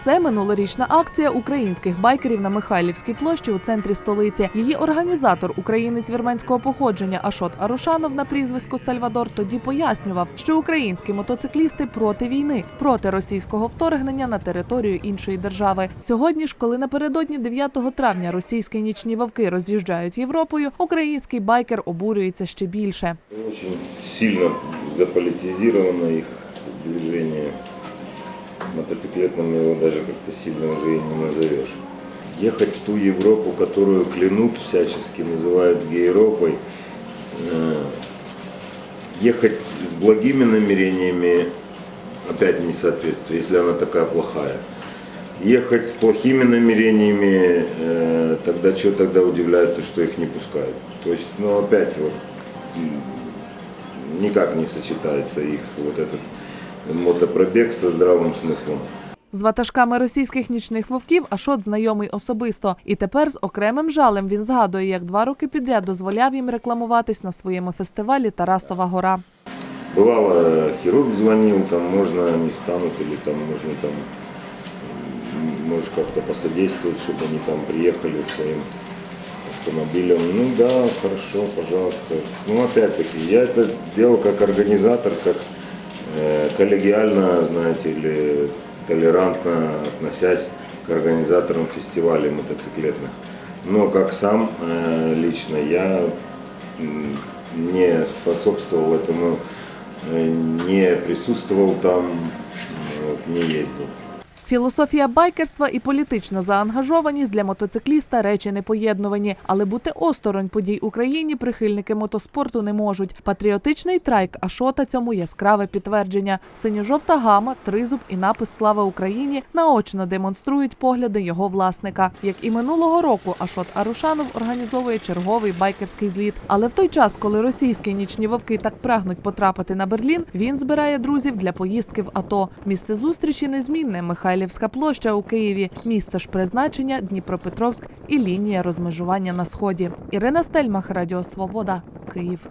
Це минулорічна акція українських байкерів на Михайлівській площі у центрі столиці. Її організатор, українець вірменського походження Ашот Арушанов на прізвисько Сальвадор, тоді пояснював, що українські мотоциклісти проти війни, проти російського вторгнення на територію іншої держави. Сьогодні ж, коли напередодні 9 травня російські нічні вовки роз'їжджають Європою, український байкер обурюється ще більше. Очень сильно заполитизировано их движение. Мотоциклетным его даже как-то сильно уже и не назовешь. Ехать в ту Европу, которую клянут всячески, называют гейропой, э, ехать с благими намерениями, опять несоответствие, если она такая плохая. Ехать с плохими намерениями, э, тогда что тогда удивляются, что их не пускают. То есть, ну опять вот никак не сочетается их вот этот мотопробег со здравым смыслом. З ватажками російських нічних вовків Ашот знайомий особисто. І тепер з окремим жалем він згадує, як два роки підряд дозволяв їм рекламуватись на своєму фестивалі Тарасова гора. Бывало, э, хирург звонил, там можно они встанут или там можно там, м, можешь как-то посодействовать, чтобы они там приехали своим автомобилем. Ну да, хорошо, пожалуйста. Ну опять-таки, я это делал как организатор, как э, коллегиально, знаете ли, толерантно относясь к организаторам фестивалей мотоциклетных. Но как сам э, лично я м, не способствовал этому, э, не присутствовал там, вот, не ездил. Філософія байкерства і політична заангажованість для мотоцикліста речі непоєднувані, але бути осторонь подій Україні прихильники мотоспорту не можуть. Патріотичний трайк Ашота цьому яскраве підтвердження. Синьо-жовта гама, тризуб і напис Слава Україні наочно демонструють погляди його власника. Як і минулого року, Ашот Арушанов організовує черговий байкерський зліт. Але в той час, коли російські нічні вовки так прагнуть потрапити на Берлін, він збирає друзів для поїздки в АТО. Місце зустрічі незмінне. Михайлівська площа у Києві. Місце ж призначення Дніпропетровськ і лінія розмежування на сході. Ірина Стельмах, Радіо Свобода, Київ.